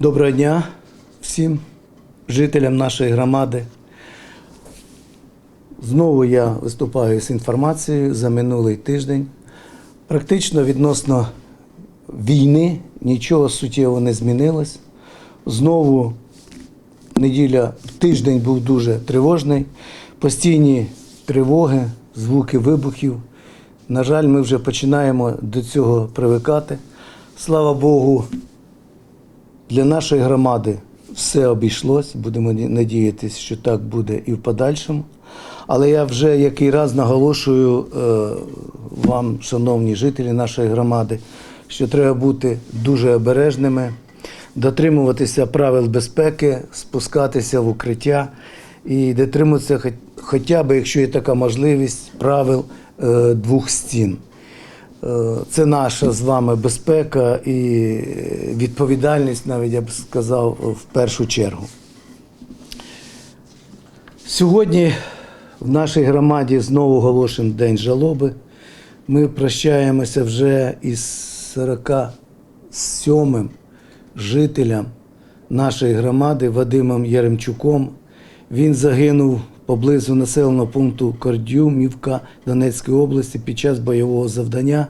Доброго дня всім жителям нашої громади. Знову я виступаю з інформацією за минулий тиждень. Практично відносно війни нічого суттєво не змінилось. Знову неділя, тиждень був дуже тривожний, постійні тривоги, звуки вибухів. На жаль, ми вже починаємо до цього привикати. Слава Богу, для нашої громади все обійшлось. Будемо надіятися, що так буде і в подальшому. Але я вже який раз наголошую е, вам, шановні жителі нашої громади, що треба бути дуже обережними, дотримуватися правил безпеки, спускатися в укриття і дотримуватися хоч- хоча б, якщо є така можливість, правил е, двох стін. Е, Це наша з вами безпека і відповідальність, навіть я б сказав, в першу чергу. Сьогодні в нашій громаді знову оголошений День жалоби. Ми прощаємося вже із 47-м жителям нашої громади Вадимом Яремчуком. Він загинув поблизу населеного пункту Кордюмівка Донецької області під час бойового завдання.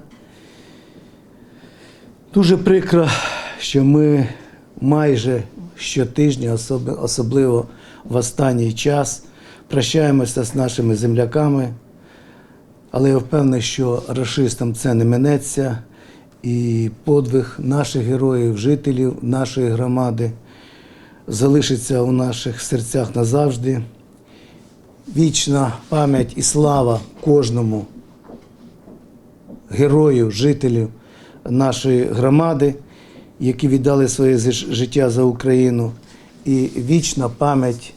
Дуже прикро, що ми майже щотижня, особливо в останній час, прощаємося з нашими земляками, але я впевнений, що расистам це не минеться, і подвиг наших героїв, жителів нашої громади залишиться у наших серцях назавжди. Вічна пам'ять і слава кожному герою, жителів нашої громади, які віддали своє життя за Україну, і вічна пам'ять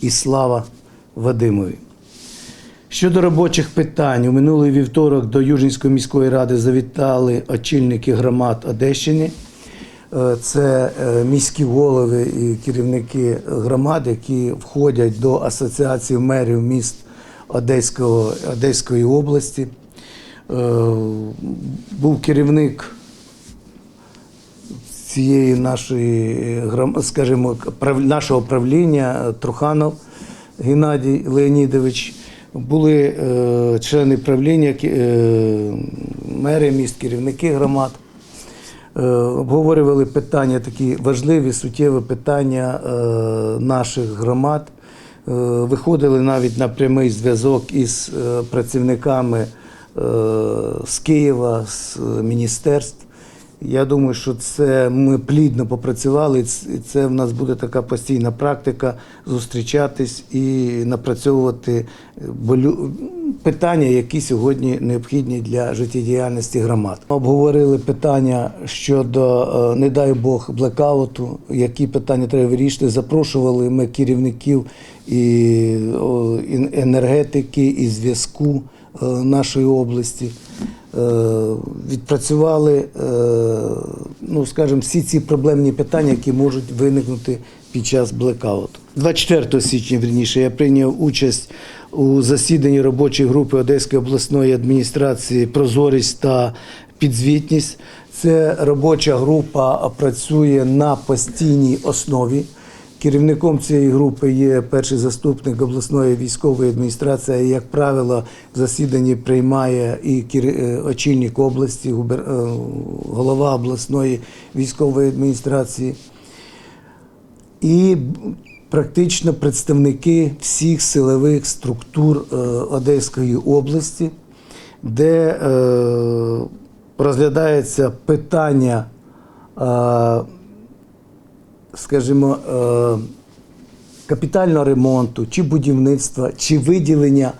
і слава Вадимові. Щодо робочих питань, у минулий вівторок до Южинської міської ради завітали очільники громад Одещини. Е, Це е, міські голови і керівники громад, які входять до Асоціації мерів міст Одеського, Одеської області. Е, Був керівник цієї нашої, скажімо, нашого правління Труханов Геннадій Леонідович. Були члени правління, мери міст, керівники громад. Е, обговорювали питання, такі важливі, суттєві питання е, наших громад. Е, виходили навіть на прямий зв'язок із працівниками з Києва, з міністерств. Я думаю, що це ми плідно попрацювали, і це в нас буде така постійна практика зустрічатись і напрацьовувати болю... питання, які сьогодні необхідні для життєдіяльності громад. Обговорили питання щодо, е, не дай Бог, блекауту, які питання треба вирішити. Запрошували ми керівників і енергетики, і зв'язку е, нашої області. Е, Відпрацювали, ну скажімо, всі ці проблемні питання, які можуть виникнути під час блекауту. 24 січня, вірніше, я прийняв участь у засіданні робочої групи Одеської обласної адміністрації Прозорість та підзвітність. Це робоча група працює на постійній основі. Керівником цієї групи є перший заступник обласної військової адміністрації. Як правило, в засіданні приймає і е, очільник області, е, голова обласної військової адміністрації. І практично представники всіх силових структур е, Одеської області, де е, розглядається питання. е, скажімо, капітального ремонту, чи будівництва, чи виділення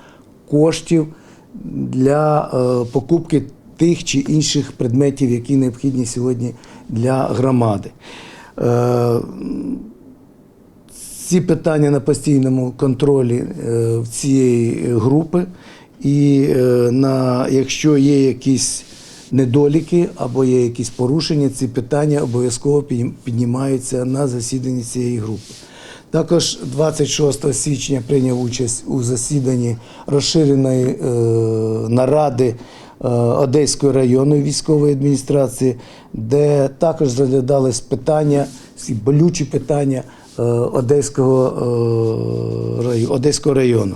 коштів для покупки тих чи інших предметів, які необхідні сьогодні для громади. Е, ці питання на постійному контролі е, цієї групи, і е, на, якщо є якісь недоліки або є якісь порушення, ці питання обов'язково піднімаються на засіданні цієї групи. Також 26 січня прийняв участь у засіданні розширеної е, наради е, Одеської районної військової адміністрації, де також розглядались питання, всі болючі питання е, Одеського, е, Одеського району.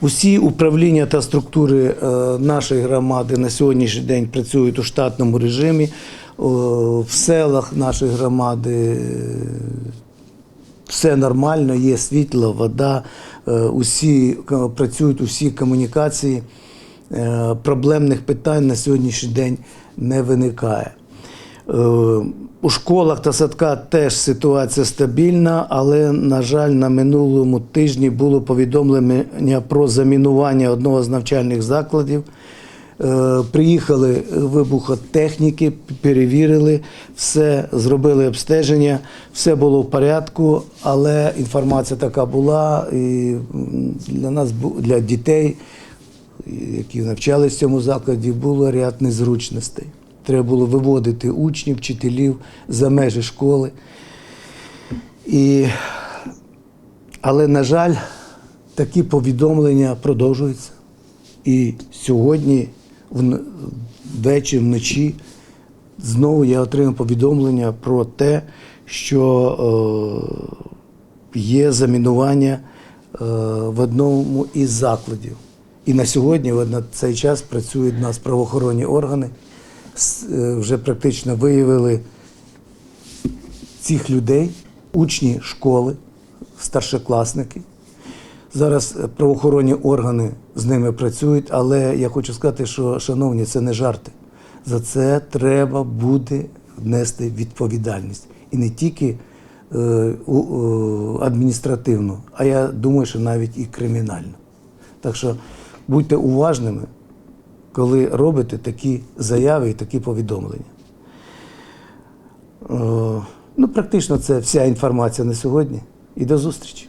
Усі управління та структури е, нашої громади на сьогоднішній день працюють у штатному режимі. В селах нашої громади е, все нормально, є світло, вода, е, усі працюють усі комунікації. Е, Проблемних питань на сьогоднішній день не виникає. Е, У школах та садках теж ситуація стабільна, але, на жаль, на минулому тижні було повідомлення про замінування одного з навчальних закладів. Е, Приїхали вибухотехніки, перевірили все, зробили обстеження, все було в порядку, але інформація така була, і для нас, для дітей, які навчалися в цьому закладі, було ряд незручностей. Треба було виводити учнів, вчителів за межі школи. І... Але, на жаль, такі повідомлення продовжуються. І сьогодні, ввечері, вночі, знову я отримав повідомлення про те, що е, є замінування е, в одному із закладів. І на сьогодні на цей час працюють у нас правоохоронні органи, вже практично виявили цих людей, учні школи, старшокласники. Зараз е, правоохоронні органи з ними працюють, але я хочу сказати, що, шановні, це не жарти. За це треба буде нести відповідальність. І не тільки е, у- адміністративну, а я думаю, що навіть і кримінальну. Так що будьте уважними, коли робите такі заяви і такі повідомлення. Ну, практично це вся інформація на сьогодні. І до зустрічі.